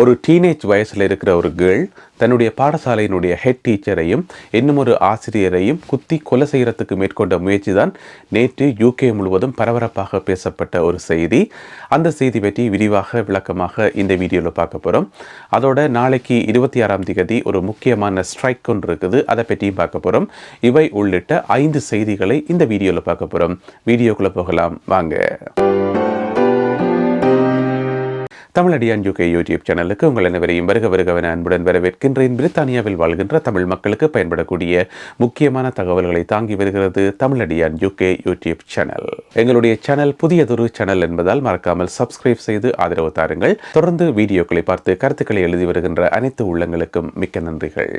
ஒரு டீனேஜ் வயசில் இருக்கிற ஒரு கேர்ள் தன்னுடைய பாடசாலையினுடைய ஹெட் டீச்சரையும் இன்னும் ஒரு ஆசிரியரையும் குத்தி கொலை செய்கிறதுக்கு மேற்கொண்ட முயற்சி தான் நேற்று யூகே முழுவதும் பரபரப்பாக பேசப்பட்ட ஒரு செய்தி. அந்த செய்தி பற்றி விரிவாக விளக்கமாக இந்த வீடியோவில் பார்க்க போகிறோம் அதோட நாளைக்கு இருபத்தி ஆறாம் தேதி ஒரு முக்கியமான ஸ்ட்ரைக் ஒன்று இருக்குது. அதை பற்றியும் பார்க்க போகிறோம் இவை உள்ளிட்ட ஐந்து செய்திகளை இந்த வீடியோவில் பார்க்க போகிறோம் வீடியோக்குள்ளே போகலாம். வாங்க. தமிழடியான் யூகே யூடியூப் சேனலுக்கு உங்கள் அனைவரையும் வருக வருகவன அன்புடன் வரவேற்கின்றேன். பிரித்தானியாவில் வாழ்கின்ற தமிழ் மக்களுக்கு பயன்படக்கூடிய முக்கியமான தகவல்களை தாங்கி வருகிறது தமிழடியான் யூகே யூடியூப் சேனல். எங்களுடைய சேனல் புதியதொரு சேனல் என்பதால் மறக்காமல் சப்ஸ்கிரைப் செய்து ஆதரவு தாருங்கள். தொடர்ந்து வீடியோக்களை பார்த்து கருத்துக்களை எழுதி வருகின்ற அனைத்து உள்ளங்களுக்கும் மிக்க நன்றிகள்.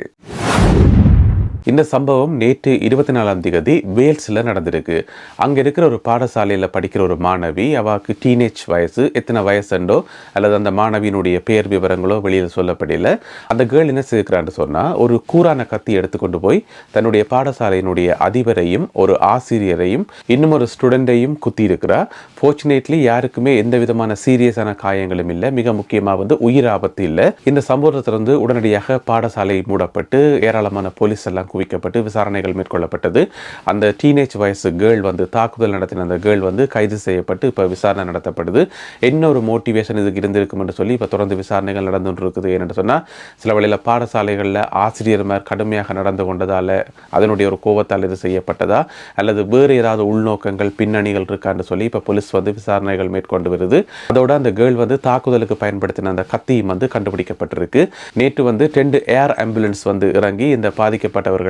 இந்த சம்பவம் நேற்று இருபத்தி நாலாம் தேதி வேல்ஸில் நடந்திருக்கு. அங்கே இருக்கிற ஒரு பாடசாலையில் படிக்கிற ஒரு மாணவி அவாக்கு டீனேஜ் வயசு. எத்தனை வயசுண்டோ அல்லது அந்த மாணவியினுடைய பெயர் விவரங்களோ வெளியில் சொல்லப்படல. அந்த கேர்ள் என்ன செய்கிறான்னு சொன்னால் ஒரு கூரான கத்தி எடுத்துக்கொண்டு போய் தன்னுடைய பாடசாலையினுடைய அதிபரையும் ஒரு ஆசிரியரையும் இன்னும் ஒரு ஸ்டூடெண்ட்டையும் குத்தி இருக்கிறா ஃபார்ச்சுனேட்லி யாருக்குமே எந்த விதமான சீரியஸான காயங்களும் இல்லை. மிக முக்கியமாக வந்து உயிர் ஆபத்து இல்லை. இந்த சம்பவத்திலிருந்து உடனடியாக பாடசாலை மூடப்பட்டு ஏராளமான போலீஸ் எல்லாம் குவிக்கப்பட்டு விசாரணைகள் மேற்கொள்ளப்பட்டது. அந்த டீனேஜ் வயசு கேர்ள் வந்து தாக்குதல் நடத்தின அந்த கேர்ள் வந்து கைது செய்யப்பட்டு இப்போ விசாரணை நடத்தப்படுது. என்ன ஒரு மோட்டிவேஷன் இதுக்கு இருந்திருக்கும் என்று சொல்லி இப்போ தொடர்ந்து விசாரணைகள் நடந்து இருக்குது ஏன்னு சொன்னால் சில வழியில் பாடசாலைகளில் ஆசிரியர்மார் கடுமையாக நடந்து கொண்டதால் அதனுடைய ஒரு கோவத்தால் இது செய்யப்பட்டதா? அல்லது வேறு ஏதாவது உள்நோக்கங்கள் பின்னணிகள் இருக்கான்னு சொல்லி இப்போ போலீஸ் வந்து விசாரணைகள் மேற்கொண்டு வருது. அதோட அந்த கேர்ள் வந்து தாக்குதலுக்கு பயன்படுத்தின அந்த கத்தியும் வந்து கண்டுபிடிக்கப்பட்டிருக்கு. நேற்று வந்து ரெண்டு ஏர் ஆம்புலன்ஸ் வந்து இறங்கி இந்த பாதிக்கப்பட்டவர்கள்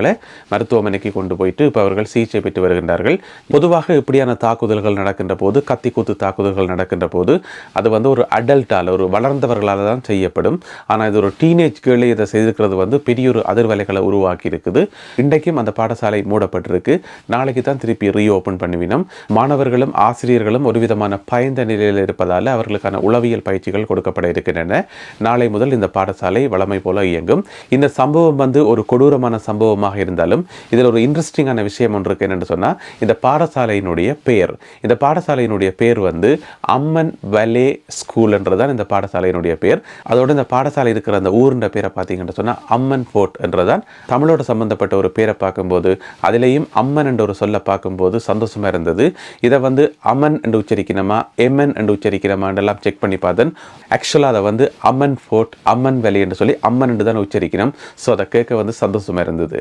மருத்துவமனைக்கு கொண்டு போயிட்டு இப்போ அவர்கள் சிகிச்சை பெற்று வருகின்றார்கள். பொதுவாக இப்படியான தாக்குதல்கள் நடக்கின்ற போது கத்தி கூத்து தாக்குதல்கள் நடக்கின்ற போது அது வந்து ஒரு அடல்ட்டால் ஒரு வளர்ந்தவர்களால் தான் செய்யப்படும். ஆனால் இது ஒரு டீனேஜ் கேர்ளே இதை செய்திருக்கிறது வந்து பெரிய ஒரு அதிர்வலைகளை உருவாக்கி இருக்குது. இன்றைக்கும் அந்த பாடசாலை மூடப்பட்டிருக்கு. நாளைக்கு தான் திருப்பி ரீஓப்பன் பண்ணுவினோம். மாணவர்களும் ஆசிரியர்களும் ஒரு விதமான பயந்த நிலையில் இருப்பதால் அவர்களுக்கான உளவியல் பயிற்சிகள் கொடுக்கப்பட இருக்கின்றன. நாளை முதல் இந்த பாடசாலை வளமை போல இயங்கும். இந்த சம்பவம் வந்து ஒரு கொடூரமான சம்பவம் ஆர்வமாக இருந்தாலும் இதில் ஒரு இன்ட்ரெஸ்டிங்கான விஷயம் ஒன்று இருக்கு என்னென்னு சொன்னால் இந்த பாடசாலையினுடைய பெயர். இந்த பாடசாலையினுடைய பேர் வந்து அம்மன் வலே ஸ்கூல்ன்றது தான் இந்த பாடசாலையினுடைய பெயர். அதோடு இந்த பாடசாலை இருக்கிற அந்த ஊருன்ற பேரை பார்த்தீங்கன்னு சொன்னால் அம்மன் ஃபோர்ட் என்றதான். தமிழோட சம்பந்தப்பட்ட ஒரு பேரை பார்க்கும்போது அதிலேயும் அம்மன் என்ற ஒரு சொல்ல பார்க்கும்போது சந்தோஷமாக இருந்தது. இதை வந்து அம்மன் என்று உச்சரிக்கணுமா எம்என் என்று உச்சரிக்கணுமான்றெல்லாம் செக் பண்ணி பார்த்தேன். ஆக்சுவலாக அதை வந்து அம்மன் ஃபோர்ட் அம்மன் வேலை என்று சொல்லி அம்மன் என்று தான் உச்சரிக்கணும். ஸோ அதை கேட்க வந்து சந்தோஷமாக இருந்தது.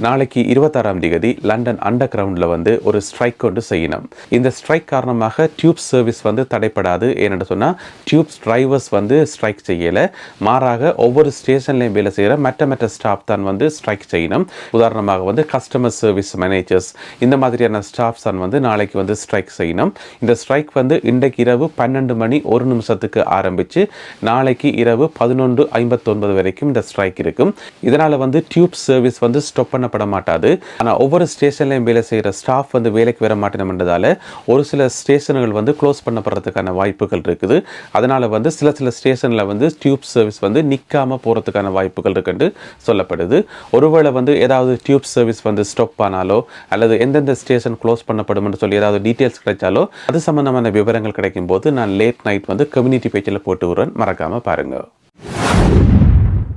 நாளைக்கு இருபத்தாறாம் தேதி லண்டன் அண்டர் கிரவுண்டில் வந்து ஒரு ஸ்ட்ரைக் கொண்டு செய்யணும். இந்த ஸ்ட்ரைக் காரணமாக டியூப் சர்வீஸ் வந்து தடைப்படாது. ஏன்னு சொன்னால் டியூப்ஸ் டிரைவர்ஸ் வந்து ஸ்ட்ரைக் செய்யலை. மாறாக ஒவ்வொரு ஸ்டேஷன்லையும் வேலை செய்கிற மற்ற மற்ற ஸ்டாஃப் தான் வந்து ஸ்ட்ரைக் செய்யணும். உதாரணமாக வந்து கஸ்டமர் சர்வீஸ் மேனேஜர்ஸ் இந்த மாதிரியான ஸ்டாஃப்ஸ் தான் வந்து நாளைக்கு வந்து ஸ்ட்ரைக் செய்யணும். இந்த ஸ்ட்ரைக் வந்து இன்றைக்கு இரவு பன்னெண்டு மணி ஒரு நிமிஷத்துக்கு ஆரம்பித்து நாளைக்கு இரவு பதினொன்று ஐம்பத்தொன்பது வரைக்கும் இந்த ஸ்ட்ரைக் இருக்கும். இதனால் வந்து டியூப் சர்வீஸ் வந்து ஸ்டாப் பண்ண காணப்பட மாட்டாது ஆனால் ஒவ்வொரு ஸ்டேஷன்லையும் வேலை செய்கிற ஸ்டாஃப் வந்து வேலைக்கு வர மாட்டேனன்றதால ஒரு சில ஸ்டேஷன்கள் வந்து க்ளோஸ் பண்ணப்படுறதுக்கான வாய்ப்புகள் இருக்குது. அதனால் வந்து சில சில ஸ்டேஷனில் வந்து டியூப் சர்வீஸ் வந்து நிற்காமல் போகிறதுக்கான வாய்ப்புகள் இருக்குன்னு சொல்லப்படுது. ஒருவேளை வந்து ஏதாவது டியூப் சர்வீஸ் வந்து ஸ்டாப் ஆனாலோ அல்லது எந்தெந்த ஸ்டேஷன் க்ளோஸ் பண்ணப்படும்னு சொல்லி ஏதாவது டீட்டெயில்ஸ் கிடைச்சாலோ அது சம்மந்தமான விவரங்கள் கிடைக்கும் போது நான் லேட் நைட் வந்து கம்யூனிட்டி பேஜில் போட்டு விடுறேன். மறக்காமல் பாருங்கள்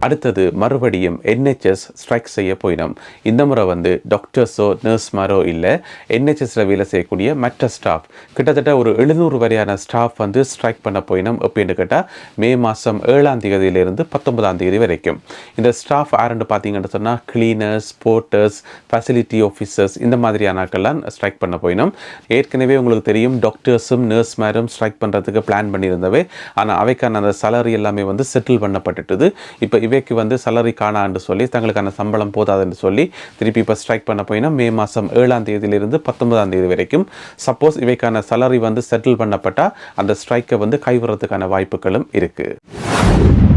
அடுத்தது மறுபடியும் என்ஹெச்எஸ் ஸ்ட்ரைக் செய்ய போயினோம். இந்த முறை வந்து டாக்டர்ஸோ நர்ஸ்மாரோ இல்லை என்ஹெச்எஸில் வேலை செய்யக்கூடிய மற்ற ஸ்டாஃப் கிட்டத்தட்ட ஒரு எழுநூறு வரையான ஸ்டாஃப் வந்து ஸ்ட்ரைக் பண்ண போயினோம் அப்படின்னு கேட்டால் மே மாதம் ஏழாம் தேதியிலிருந்து பத்தொன்பதாம் தேதி வரைக்கும். இந்த ஸ்டாஃப் யாருன்னு பார்த்தீங்கன்னு சொன்னால் கிளீனர்ஸ் போர்ட்டர்ஸ் ஃபெசிலிட்டி ஆஃபீஸர்ஸ் இந்த மாதிரியான ஆட்கள்லாம் ஸ்ட்ரைக் பண்ண போயினோம். ஏற்கனவே உங்களுக்கு தெரியும் டாக்டர்ஸும் நர்ஸ்மாரும் ஸ்ட்ரைக் பண்ணுறதுக்கு பிளான் பண்ணியிருந்தவை. ஆனால் அவைக்கான அந்த சலரி எல்லாமே வந்து செட்டில் பண்ணப்பட்டுட்டுது. இப்போ விவேக்கு வந்து சலரி காணான்னு சொல்லி தங்களுக்கான சம்பளம் போதாதுன்னு சொல்லி திருப்பி இப்போ ஸ்ட்ரைக் பண்ண போயினா மே மாதம் ஏழாம் தேதியிலிருந்து பத்தொன்பதாம் தேதி வரைக்கும் சப்போஸ் இவைக்கான சலரி வந்து செட்டில் பண்ணப்பட்டால் அந்த ஸ்ட்ரைக்கை வந்து கைவிடுறதுக்கான வாய்ப்புகளும் இருக்குது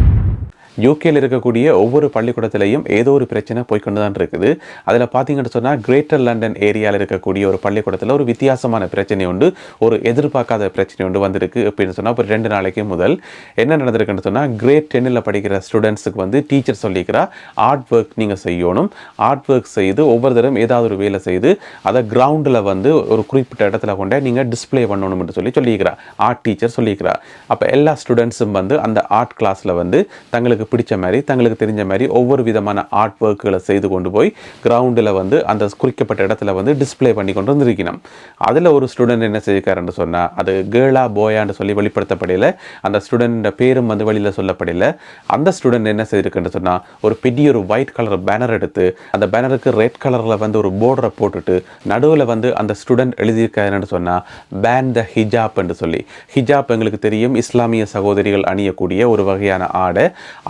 யூகேயில் இருக்கக்கூடிய ஒவ்வொரு பள்ளிக்கூடத்திலையும் ஏதோ ஒரு பிரச்சனை போய்க்கொண்டு தான் இருக்குது. அதில் பார்த்தீங்கன்னு சொன்னால் கிரேட்டர் லண்டன் ஏரியாவில் இருக்கக்கூடிய ஒரு பள்ளிக்கூடத்தில் ஒரு வித்தியாசமான பிரச்சனை உண்டு. ஒரு எதிர்பார்க்காத பிரச்சனை உண்டு வந்திருக்கு அப்படின்னு சொன்னால் ஒரு ரெண்டு நாளைக்கு முதல். என்ன நடந்திருக்குன்னு சொன்னால் கிரேட் டென்னில் படிக்கிற ஸ்டூடெண்ட்ஸுக்கு வந்து டீச்சர் சொல்லிக்கிறா ஆர்ட் ஒர்க் நீங்கள் செய்யணும். ஆர்ட் ஒர்க் செய்து ஒவ்வொரு தரம் ஏதாவது ஒரு வேலை செய்து அதை கிரவுண்டில் வந்து ஒரு குறிப்பிட்ட இடத்துல கொண்டே நீங்கள் டிஸ்பிளே பண்ணணும்னு சொல்லி சொல்லியிருக்கிறா ஆர்ட் டீச்சர் சொல்லியிருக்கிறா அப்போ எல்லா ஸ்டூடெண்ட்ஸும் வந்து அந்த ஆர்ட் கிளாஸில் வந்து தங்களுக்கு பிடிச்ச மாதிரி தங்களுக்கு தெரிஞ்ச மாதிரி ஒவ்வொரு விதமான ஆர்ட் ஒர்க்குகளை செய்து கொண்டு போய் கிரவுண்டில் வந்து அந்த குறிக்கப்பட்ட இடத்துல வந்து டிஸ்பிளே பண்ணி கொண்டு வந்திருக்கணும். அதில் ஒரு ஸ்டூடெண்ட் என்ன செய்யக்காருன்னு சொன்னால் அது கேர்ளா போயான்னு சொல்லி வெளிப்படுத்தப்படையில் அந்த ஸ்டூடெண்ட் பேரும் வந்து வெளியில் சொல்லப்படையில் அந்த ஸ்டூடெண்ட் என்ன செய்திருக்குன்னு சொன்னால் ஒரு பெரிய ஒரு ஒயிட் கலர் பேனர் எடுத்து அந்த பேனருக்கு ரெட் கலரில் வந்து ஒரு போர்டரை போட்டுட்டு நடுவில் வந்து அந்த ஸ்டூடெண்ட் எழுதியிருக்காருன்னு சொன்னால் பேன் த ஹிஜாப் என்று சொல்லி. ஹிஜாப் எங்களுக்கு தெரியும் இஸ்லாமிய சகோதரிகள் அணியக்கூடிய ஒரு வகையான ஆடை.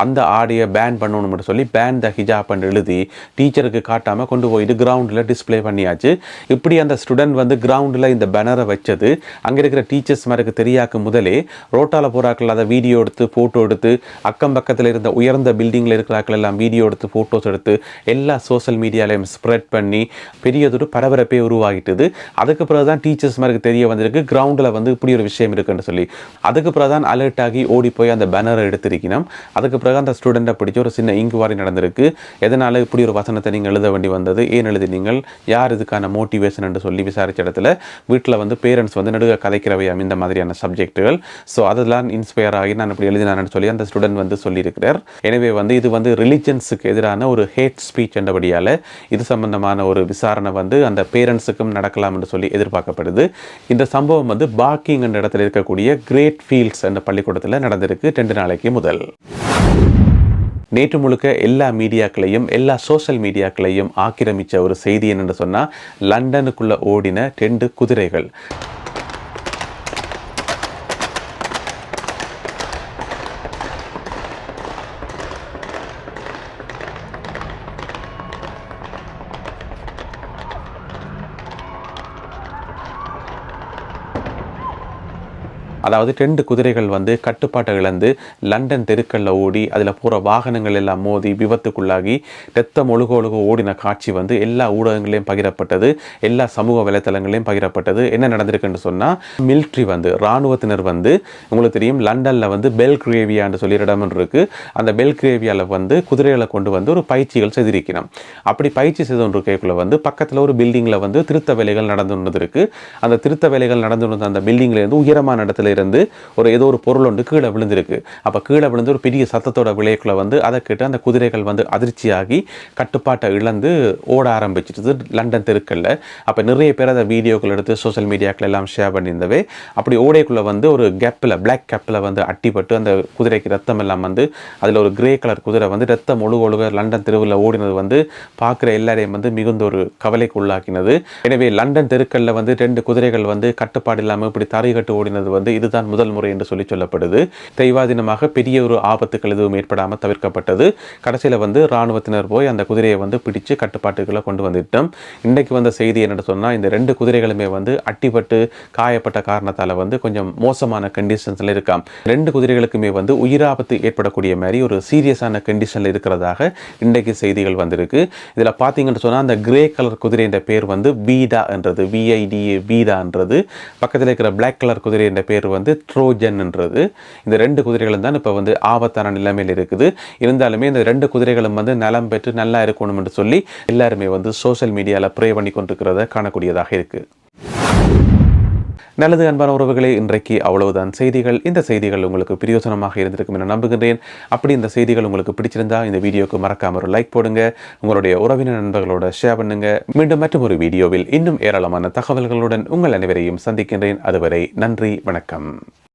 அந்த ஆடையை பேன் பண்ணணும் மட்டும் சொல்லி பேன் த ஹிஜாப் எழுதி டீச்சருக்கு காட்டாமல் கொண்டு போயிட்டு கிரவுண்டில் டிஸ்ப்ளே பண்ணியாச்சு. இப்படி அந்த ஸ்டூடெண்ட் வந்து கிரவுண்டில் இந்த பேனரை வச்சது. அங்கே இருக்கிற டீச்சர்ஸ் மாருக்கு தெரியாக்கு முதலே ரோட்டால போகிறாக்கள் அதை வீடியோ எடுத்து ஃபோட்டோ எடுத்து அக்கம் பக்கத்தில் இருந்த உயர்ந்த பில்டிங்கில் இருக்கிறாக்கள் எல்லாம் வீடியோ எடுத்து ஃபோட்டோஸ் எடுத்து எல்லா சோஷியல் மீடியாலையும் ஸ்ப்ரெட் பண்ணி பெரியதொரு பரபரப்பே உருவாகிட்டது. அதுக்கு பிறகு தான் டீச்சர்ஸ் மாதிரி தெரிய வந்திருக்கு கிரவுண்டில் வந்து இப்படி ஒரு விஷயம் இருக்குன்னு சொல்லி. அதுக்கு பிறகு தான் அலர்ட் ஆகி ஓடி போய் அந்த பேனரை எடுத்திருக்கணும். அதுக்கு பிறகு அந்த ஸ்டூடெண்ட்டை பிடிச்ச ஒரு சின்ன இங்குவாரி நடந்திருக்கு. எதனால் இப்படி ஒரு வசனத்தை நீங்கள் எழுத வேண்டி வந்தது? ஏன் எழுதினீங்கள்? யார் இதுக்கான மோட்டிவேஷன் என்று சொல்லி விசாரித்த இடத்துல வீட்டில் வந்து பேரண்ட்ஸ் வந்து நடுக கதைக்கிறவையாம் இந்த மாதிரியான சப்ஜெக்ட்டுகள் ஸோ அதெல்லாம் இன்ஸ்பயர் ஆகி நான் இப்படி எழுதினான்னு சொல்லி அந்த ஸ்டூடெண்ட் வந்து சொல்லியிருக்கிறார். எனவே வந்து இது வந்து ரிலிஜன்ஸுக்கு எதிரான ஒரு ஹேட் ஸ்பீச் என்றபடியால் இது சம்பந்தமான ஒரு விசாரணை வந்து அந்த பேரண்ட்ஸுக்கும் நடக்கலாம் என்று சொல்லி எதிர்பார்க்கப்படுது. இந்த சம்பவம் வந்து பாக்கிங் என்ற இடத்துல இருக்கக்கூடிய கிரேட் ஃபீல்ட்ஸ் என்ற பள்ளிக்கூடத்தில் நடந்திருக்கு. ரெண்டு நாளைக்கு முதல். நேற்று முழுக்க எல்லா மீடியாக்களையும் எல்லா சோஷியல் மீடியாக்களையும் ஆக்கிரமித்த ஒரு செய்தி என்னென்னு சொன்னால் லண்டனுக்குள்ளே ஓடின ரெண்டு குதிரைகள். அதாவது ரெண்டு குதிரைகள் வந்து கட்டுப்பாட்டை இழந்து லண்டன் தெருக்களில் ஓடி அதில் போகிற வாகனங்கள் எல்லாம் மோதி விபத்துக்குள்ளாகி ரத்தம் ஒழுக ஒழுக ஓடின காட்சி வந்து எல்லா ஊடகங்களையும் பகிரப்பட்டது எல்லா சமூக வலைத்தளங்களையும் பகிரப்பட்டது. என்ன நடந்திருக்குன்னு சொன்னால் மிலிட்ரி வந்து இராணுவத்தினர் வந்து உங்களுக்கு தெரியும் லண்டனில் வந்து பெல்கிரேவியான்னு சொல்லி இடம் இருக்கு. அந்த பெல்கிரேவியாவில் வந்து குதிரைகளை கொண்டு வந்து ஒரு பயிற்சிகள் செய்திருக்கணும் அப்படி பயிற்சி செய்து கொண்டிருக்கக்குள்ள வந்து பக்கத்தில் ஒரு பில்டிங்கில் வந்து திருத்த வேலைகள் நடந்து இருக்கு அந்த திருத்த வேலைகள் நடந்து அந்த பில்டிங்லேருந்து உயரமான இடத்துல இருந்து ஒரு ஏதோ ஒரு பொருள் ஒன்று கீழே விழுந்திருக்கு. அப்போ கீழே விழுந்து ஒரு பெரிய சத்தத்தோட விலைக்குள்ளே வந்து அதை கேட்டு அந்த குதிரைகள் வந்து அதிர்ச்சியாகி கட்டுப்பாட்டை இழந்து ஓட ஆரம்பிச்சிட்டு லண்டன் தெருக்கல்ல அப்போ நிறைய பேர் அதை வீடியோக்கள் எடுத்து சோஷியல் மீடியாக்கள் எல்லாம் ஷேர் பண்ணியிருந்தவே அப்படி ஓடைக்குள்ளே வந்து ஒரு கேப்பில் பிளாக் கேப்பில் வந்து அட்டிப்பட்டு அந்த குதிரைக்கு ரத்தம் எல்லாம் வந்து அதில் ஒரு கிரே கலர் குதிரை வந்து ரத்தம் ஒழுக ஒழுக லண்டன் தெருவில் ஓடினது வந்து பார்க்குற எல்லாரையும் வந்து மிகுந்த ஒரு கவலைக்கு உள்ளாக்கினது. எனவே லண்டன் தெருக்களில் வந்து ரெண்டு குதிரைகள் வந்து கட்டுப்பாடு இல்லாமல் இப்படி தரை கட்டு ஓடினது வந்து இது இதுதான் முதல் முறை என்று சொல்லி சொல்லப்படுது. தெய்வாதீனமாக பெரிய ஒரு ஆபத்துக்கள் எதுவும் ஏற்படாமல் தவிர்க்கப்பட்டது. கடைசியில் வந்து இராணுவத்தினர் போய் அந்த குதிரையை வந்து பிடிச்சு கட்டுப்பாட்டுக்குள்ளே கொண்டு வந்துட்டோம். இன்றைக்கு வந்த செய்தி என்னென்னு சொன்னால் இந்த ரெண்டு குதிரைகளுமே வந்து அட்டிப்பட்டு காயப்பட்ட காரணத்தால் வந்து கொஞ்சம் மோசமான கண்டிஷன்ஸில் இருக்காம். ரெண்டு குதிரைகளுக்குமே வந்து உயிராபத்து ஏற்படக்கூடிய மாதிரி ஒரு சீரியஸான கண்டிஷனில் இருக்கிறதாக இன்றைக்கு செய்திகள் வந்திருக்கு. இதில் பார்த்தீங்கன்னு சொன்னால் அந்த கிரே கலர் குதிரைன்ற பேர் வந்து வீடா என்றது விஐடிஏ வீடான்றது பக்கத்தில் இருக்கிற பிளாக் கலர் குதிரை என்ற பேர் வந்து ட்ரோஜன்ன்றது. இந்த ரெண்டு குதிரைகளும் தான் இப்போ வந்து ஆபத்தான நிலைமையில் இருக்குது. இருந்தாலுமே இந்த ரெண்டு குதிரைகளும் வந்து நலம் பெற்று நல்லா இருக்கணும் என்று சொல்லி எல்லாருமே வந்து சோஷியல் மீடியாவில் ப்ரே பண்ணி கொண்டிருக்கிறத காணக்கூடியதாக இருக்குது நல்லது அன்பான உறவுகளே இன்றைக்கு அவ்வளவுதான். செய்திகள் இந்த செய்திகள் உங்களுக்கு பிரயோசனமாக இருந்திருக்கும் என நம்புகின்றேன். அப்படி இந்த செய்திகள் உங்களுக்கு பிடிச்சிருந்தா இந்த வீடியோக்கு மறக்காம ஒரு லைக் போடுங்க உங்களுடைய உறவினர் நண்பர்களோட ஷேர் பண்ணுங்க. மீண்டும் மற்றும் ஒரு வீடியோவில் இன்னும் ஏராளமான தகவல்களுடன் உங்கள் அனைவரையும் சந்திக்கின்றேன். அதுவரை நன்றி வணக்கம்.